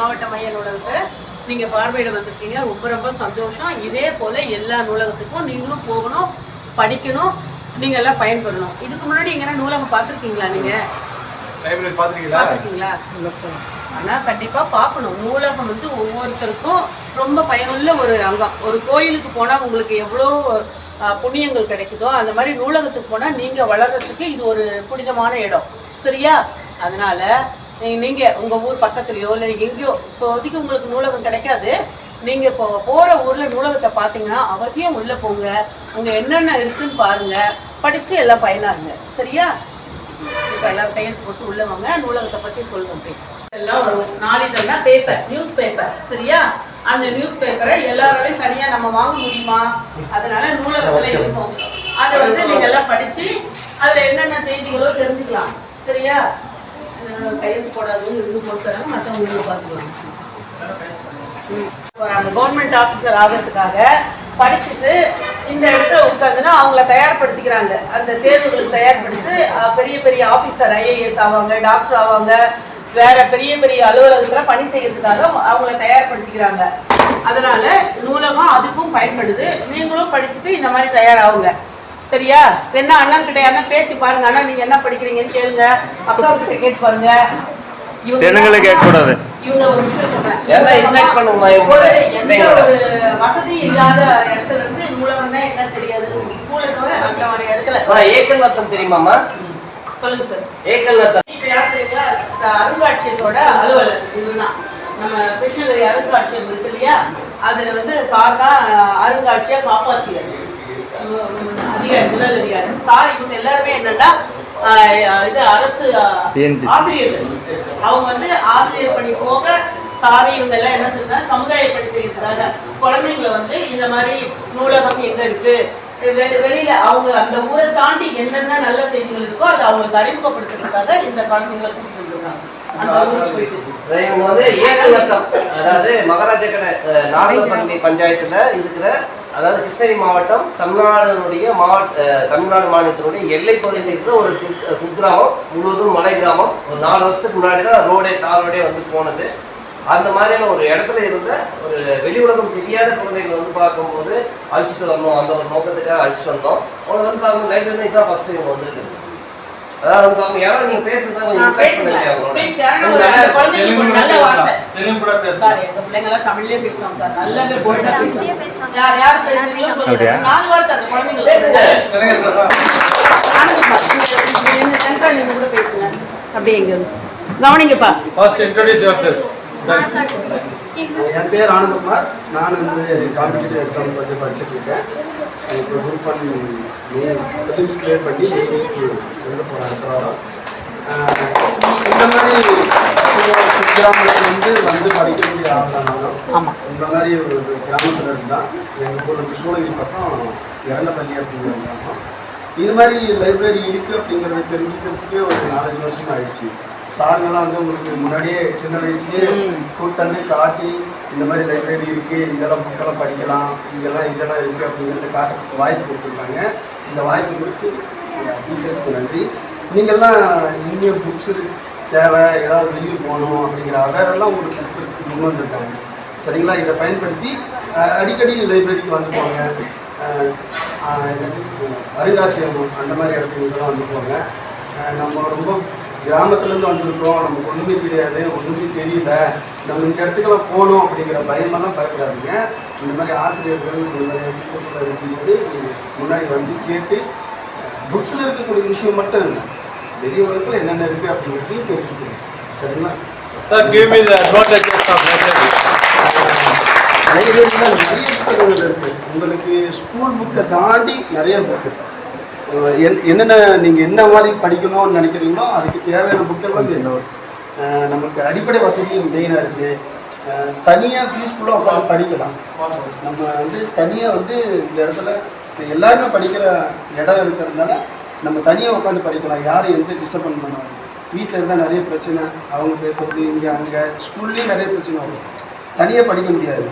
மாவட்ட மைய நூலகத்தை நீங்க பார்வையிட வந்திருக்கீங்க. ரொம்ப ரொம்ப சந்தோஷம். இதே போல எல்லா நூலகத்துக்கும் நீங்களும் போகணும் படிக்கணும் நீங்க எல்லாம் பயன்பெறணும். இதுக்கு முன்னாடி எங்கன்னா நூலகம் பார்த்துருக்கீங்களா நீங்க? லைப்ரரி பார்த்துருக்கீங்களா? ஆனா கண்டிப்பா பார்க்கணும். நூலகம் வந்து ஒவ்வொருத்தருக்கும் ரொம்ப பயனுள்ள ஒரு அங்கம். ஒரு கோயிலுக்கு போனா உங்களுக்கு எவ்வளோ புண்ணியங்கள் கிடைக்குதோ அந்த மாதிரி நூலகத்துக்கு போனா நீங்க வளர்றதுக்கு இது ஒரு புனிதமான இடம். சரியா? அதனால நீங்க உங்க ஊர் பக்கத்துலயோ இல்லை எங்கேயோ இப்போதைக்கு உங்களுக்கு நூலகம் கிடைக்காது. நீங்க இப்போ போற ஊர்ல நூலகத்தை பார்த்தீங்கன்னா அவசியம் உள்ள போங்க. அங்க என்னென்ன இருக்குன்னு பாருங்க. படிச்சு எல்லாம் பயனாருங்க. சரியா? இப்ப எல்லாரும் கையெழுத்து போட்டு உள்ள வாங்க. நூலகத்தை பத்தி போய். எல்லாம் வரும் நாளிதழ்னா பேப்பர் நியூஸ் பேப்பர் சரியா? அந்த நியூஸ் பேப்பரை எல்லாராலையும் தனியா நம்ம வாங்க முடியுமா? அதனால நூலகத்துல இருக்கும் அதை வந்து நீங்க எல்லாம் படிச்சு அதுல என்னென்ன செய்திகளோ தெரிஞ்சுக்கலாம். சரியா? கையெழுத்து போடாதவங்க இருந்து போட்டு மற்றவங்க பார்த்துக்கலாம் கவர்மெண்ட் ஆபீசர் ஆகிறதுக்காக படிச்சுட்டு இந்த இடத்துல உட்காந்துன்னா அவங்கள தயார்படுத்திக்கிறாங்க. அந்த தேர்வுகளுக்கு தயார்படுத்தி பெரிய பெரிய ஆபீசர் ஐஏஎஸ் ஆவாங்க டாக்டர் ஆவாங்க வேற பெரிய பெரிய அலுவலகத்துல பணி செய்யறதுக்காக அவங்கள தயார்படுத்திக்கிறாங்க. அதனால நூலகம் அதுக்கும் பயன்படுது. நீங்களும் படிச்சுட்டு இந்த மாதிரி தயாராகுங்க. சரியா? என்ன அண்ணன் கிட்ட யாருன்னா பேசி பாருங்க. அண்ணா நீங்க என்ன படிக்கிறீங்கன்னு கேளுங்க. அக்கா கிட்ட கேட்டு பாருங்க. தெலுங்குல கேட்கக்கூடாது. இவங்க ஒரு விஷயம் சொல்றேன். எந்த வசதி இல்லாத இடத்துல இருந்து நூலகம்னா என்ன தெரியாது. அந்த மாதிரி இடத்துல. ஏக்கல் நத்தம் தெரியுமாம்மா? சொல்லுங்க சார் ஏக்கல் நத்தம் இப்ப யார் தெரியுங்களா? ச- அருங்காட்சியகத்தோட அலுவலர் இதுதான் நம்ம கிருஷ்ணகிரி அருங்காட்சியகம் இருக்கு இல்லையா? அதுல வந்து சார் தான் அருங்காட்சியா காப்பாட்சியர் முதல் அதிகாரி. சார் இவங்க எல்லாருமே என்னன்னா ஆஹ், இது அரசு. ஆசிரியர்கள். அவங்க வந்து ஆசிரியர் பணி போக சாரி இவங்க எல்லாம் என்ன சொல்றாங்க சமுதாய பணி குழந்தைங்களை வந்து இந்த மாதிரி நூலகம் எங்க இருக்கு? வெளியில அவங்க அந்த ஊரை தாண்டி என்னென்ன நல்ல செய்திகள் இருக்கோ அதை அவங்களுக்கு அறிமுகப்படுத்துறதுக்காக இந்த குழந்தைங்களை கூட்டிட்டு வந்துருக்காங்க. இவங்க வந்து அதாவது மகாராஜா கடை நாகப்பள்ளி பஞ்சாயத்துல இருக்கிற அதாவது கிருஷ்ணகிரி மாவட்டம் தமிழ்நாடுனுடைய மாவட்ட தமிழ்நாடு மாநிலத்தினுடைய எல்லை பகுதியில் இருக்கிற ஒரு குக்கிராமம் முழுவதும் மலை கிராமம். ஒரு நாலு வருஷத்துக்கு முன்னாடி தான் ரோடே தார் ரோடே வந்து போனது. அந்த மாதிரியான ஒரு இடத்துல இருந்த ஒரு வெளி உலகம் தெரியாத குழந்தைகள் வந்து பார்க்கும்போது அழைச்சிட்டு வரணும். அந்த ஒரு நோக்கத்துக்காக அழைச்சிட்டு வந்தோம். அவங்க வந்து பார்க்கும் லைப்ரரி இதான் ஃபர்ஸ்ட் டைம் வந்துருக்கு அதாவது பார்க்கும் ஏன்னா நீங்க பேசுறதா கொஞ்சம் தெலுங்கு கூட பேச சார் எங்க பிள்ளைங்க எல்லாம் தமிழ்லயே பேசுவாங்க சார். நல்ல போல்டா பேசுவாங்க. யார் யார் பேசுறீங்களோ? நாலு வார்த்தை அந்த குழந்தைங்க பேசுங்க. நீங்க- கூட பேசுங்க. அப்படியே இங்க இருந்து. கவனிங்கப்பா ஃபர்ஸ்ட் இன்ட்ரோடியூஸ் யுவர் செல்ஃப் என் பேர் ஆனந்தகுமார். நான் வந்து காம்படிட்டிவ் எக்ஸாம் பற்றி படிச்சுட்டு இருக்கேன். இப்போ குரூப் ஒன் ஃபிலிம்ஸ் கிளியர் பண்ணி மெயின்ஸ்க்கு எழுத போகிறேன் அடுத்த வாரம் ஆஹ் இந்த மாதிரி கிராமத்தில் வந்து வந்து படிக்கக்கூடிய ஆள் தான் நானும் ஆமா. இந்த மாதிரி ஒரு கிராமத்தில் இருந்தால் எங்கள் ஊரில் கிருஷ்ணகிரி பக்கம் இறந்தப்பள்ளி அப்படிங்கிற கிராமம். இது மாதிரி லைப்ரரி இருக்குது அப்படிங்கிறத தெரிஞ்சுக்கிறதுக்கே ஒரு நாலஞ்சு வருஷம் ஆயிடுச்சு. சாருங்கெல்லாம் வந்து உங்களுக்கு முன்னாடியே சின்ன வயசுலேயே கூப்பிட்டு வந்து காட்டி இந்த மாதிரி லைப்ரரி இருக்குது இதெல்லாம் புக்கெல்லாம் படிக்கலாம் இதெல்லாம் இதெல்லாம் இருக்குது அப்படிங்கிறதுக்காக வாய்ப்பு கொடுத்துருக்காங்க. இந்த வாய்ப்பு கொடுத்து டீச்சர்ஸ்க்கு நன்றி. நீங்கள்லாம் இனிமேல் புக்ஸு தேவை ஏதாவது வெளியில் போகணும் அப்படிங்கிற அவேரெல்லாம் உங்களுக்கு புக்ஸ் முன் வந்திருக்காங்க. சரிங்களா? இதை பயன்படுத்தி அடிக்கடி லைப்ரரிக்கு வந்து போங்க. அருங்காட்சியகம் அந்த மாதிரி இடத்துக்கு வந்து போங்க. நம்ம ரொம்ப கிராமத்துலேருந்து வந்திருக்கோம். நமக்கு ஒன்றுமே தெரியாது. ஒன்றுமே தெரியல. நம்ம இந்த இடத்துக்கெல்லாம் போகணும் அப்படிங்கிற பயமெல்லாம் பயப்படாதீங்க இந்த மாதிரி ஆசிரியர்கள் இந்த மாதிரி டீச்சர்ஸ்லாம் இருக்கும்போது முன்னாடி வந்து கேட்டு புக்ஸில் இருக்கக்கூடிய விஷயம் மட்டும் இல்லை வெளி உலகத்தில் என்னென்ன இருக்குது அப்படிங்கிறதையும் தெரிஞ்சுக்கணும். சரிங்களா? Sir give me the advantages of நிறைய புத்தகங்கள் இருக்குது உங்களுக்கு ஸ்கூல் புக்கை தாண்டி நிறைய புக்கு என்னென்ன நீங்கள் என்ன மாதிரி படிக்கணும்னு நினைக்கிறீங்களோ அதுக்கு தேவையான புக்கெல்லாம் இங்க நமக்கு அடிப்படை வசதி மெயினாக இருக்குது தனியாக பீஸ்ஃபுல்லாக உட்காந்து படிக்கலாம். நம்ம வந்து தனியாக வந்து இந்த இடத்துல எல்லாருமே படிக்கிற இடம் இருக்கிறதுனால நம்ம தனியாக உட்காந்து படிக்கலாம். யாரும் எந்த டிஸ்டர்ப் பண்ண மாட்டாங்க. வீட்டில் இருந்தால் நிறைய பிரச்சனை. அவங்க பேசுறது இங்கே அங்கே ஸ்கூல்லேயும் நிறைய பிரச்சனை வரும். தனியாக படிக்க முடியாது.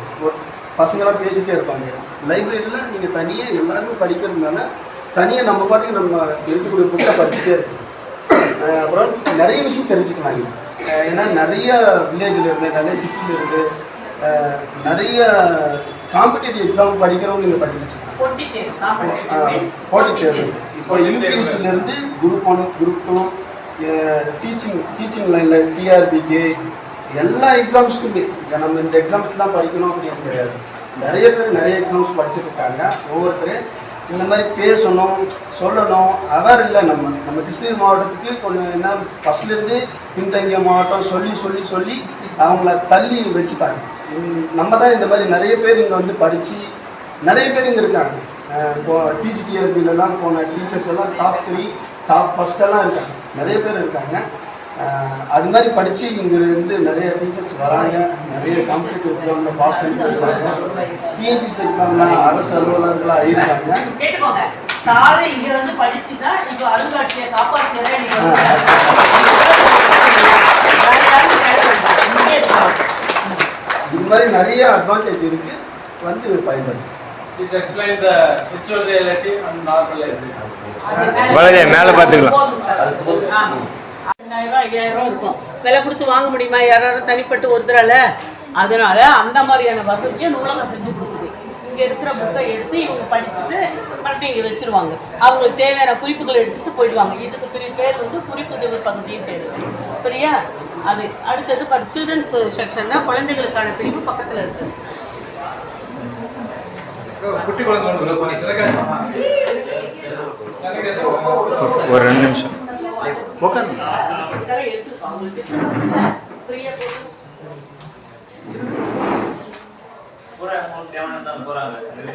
பசங்களாம் பேசிகிட்டே இருப்பாங்க. லைப்ரரியில் நீங்கள் தனியாக எல்லாருமே படிக்கிறதுனால தனியாக நம்ம பாட்டுக்கு நம்ம இருக்கக்கூடிய புக்கை படிச்சுட்டே இருக்கணும் அப்புறம் நிறைய விஷயம் தெரிஞ்சுக்கலாம் ஏன்னா நிறைய வில்லேஜில் இருந்து நிறைய சிட்டியில் இருந்து. நிறைய காம்படிட்டிவ் எக்ஸாம் படிக்கிறவங்க இங்கே படிச்சுட்டு இருக்காங்க. போட்டி தேர்வு இப்போ யூபிஎஸ்சில இருந்து group one group two teaching teaching லைனில் டிஆர்பிக்கு எல்லா எக்ஸாம்ஸ்க்குமே நம்ம இந்த எக்ஸாம்ஸ் தான் படிக்கணும் அப்படின்னு கிடையாது நிறைய பேர் நிறைய எக்ஸாம்ஸ் படிச்சுட்டு இருக்காங்க. ஒவ்வொருத்தரும் இந்த மாதிரி பேசணும் சொல்லணும். அவர் இல்லை நம்ம. நம்ம கிருஷ்ணகிரி மாவட்டத்துக்கு கொஞ்சம் என்ன ஃபஸ்ட்லேருந்து பின்தங்கிய மாவட்டம் சொல்லி சொல்லி சொல்லி அவங்கள தள்ளி வச்சுட்டாங்க. நம்ம தான் இந்த மாதிரி நிறைய பேர் இங்கே வந்து படித்து நிறைய பேர் இங்கே இருக்காங்க. இப்போ டிசிடிஆர்பிலலாம் போன டீச்சர்ஸ் எல்லாம் டாப் த்ரீ டாப் ஃபஸ்ட்டெல்லாம் இருக்காங்க. நிறைய பேர் இருக்காங்க. அது மாதிரி படித்து இங்கே இருந்து நிறைய டீச்சர்ஸ் வராங்க. நிறைய காம்படிட்டிவ் எக்ஸாமில் பாஸ் பண்ணிட்டு இருக்காங்க. டிஎன்பிஎஸ் எக்ஸாம்லாம் அரசு அலுவலர்களாக இருக்காங்க. இது மாதிரி நிறைய அட்வான்டேஜ் இருக்குது வந்து பயன்படுத்து வலது, மேல பாத்துக்கலாம். ரெண்டாயிரம் ரூபாய், ஐயாயிரம் ரூபாய் இருக்கும். விலை கொடுத்து வாங்க முடியுமா? யாராவது தனிப்பட்டு ஒருத்தரால? அதனால அந்த மாதிரியான வசதியை நூலகம் செஞ்சு கொடுக்குது. இங்க இருக்கிற புக்கை எடுத்து இவங்க படிச்சுட்டு மறுபடியும் இங்க வச்சிருவாங்க. அவங்களுக்கு தேவையான குறிப்புகளை எடுத்துட்டு போயிடுவாங்க. இதுக்கு பெரிய பேர் வந்து குறிப்புதவி பகுதியின் பேர். சரியா? அது அடுத்தது பாரு சில்ட்ரன்ஸ் செக்ஷன்னா குழந்தைகளுக்கான பிரிவு பக்கத்துல இருக்கு. குட்டி குழந்தை ஒன்று கொஞ்சம் சிறக்காச்சமா ஒரு ரெண்டு நிமிஷம். இதெல்லாம் எடுத்துருப்பாங்க ஃப்ரீயா போட்டு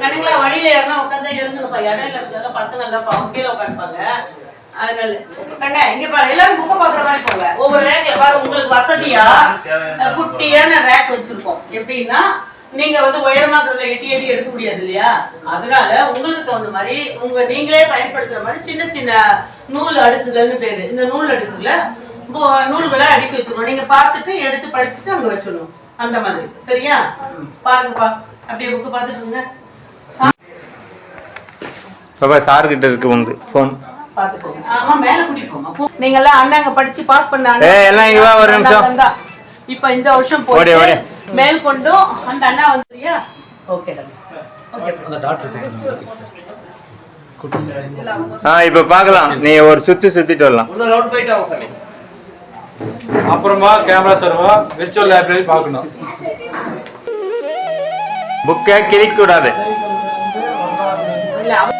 கண்ணுங்களா வழியில யாருன்னா உட்காந்தா எழுந்துங்கப்பா இடையில இருக்கிறத பசங்க எல்லாம் பாவம் கீழே உட்காந்துப்பாங்க அதனால கண்ணா இங்க பாரு எல்லாரும் புக்கை பாக்குற மாதிரி போங்க. ஒவ்வொரு ரேக்ல பாரு உங்களுக்கு வசதியா குட்டியான ரேக் வச்சிருக்கோம். எப்படின்னா நீங்க வந்து உயரமா இருக்கிறத எட்டி எட்டி எடுக்க முடியாது இல்லையா? அதனால உங்களுக்கு தகுந்த மாதிரி உங்க நீங்களே பயன்படுத்துற மாதிரி சின்ன சின்ன நூல் அடுக்குகள்னு பேரு. இந்த நூல் அடுக்குல நூல்களை அடுக்கி வச்சிருக்கோம். நீங்க பார்த்துட்டு எடுத்து படிச்சுட்டு அங்க வச்சிடணும். அந்த மாதிரி. சரியா? பாருங்கப்பா. அப்படியே புக்கு பார்த்துட்டு இருங்க. பாப்பா சார் கிட்ட இருக்கு. நீங்க எல்லாம் அண்ணாங்க படிச்சு பாஸ் பண்ணாங்க. எல்லாம் இங்க வா, ஒரு நிமிஷம். வந்தா. இப்ப இந்த வருஷம் போய் ஓடி. மேல் கொண்டும் அந்த அண்ணா வந்துறியா ஓகே ஆ இப்ப பார்க்கலாம். நீ ஒரு சுத்தி சுத்திட்டு வரலாம் உள்ள ரவுண்ட் போயிட்டு வாங்க சாமி அப்புறமா கேமரா தருவா விர்ச்சுவல் லைப்ரரி பார்க்கணும். புக்கை கிழிக்க கூடாது இல்ல அவ-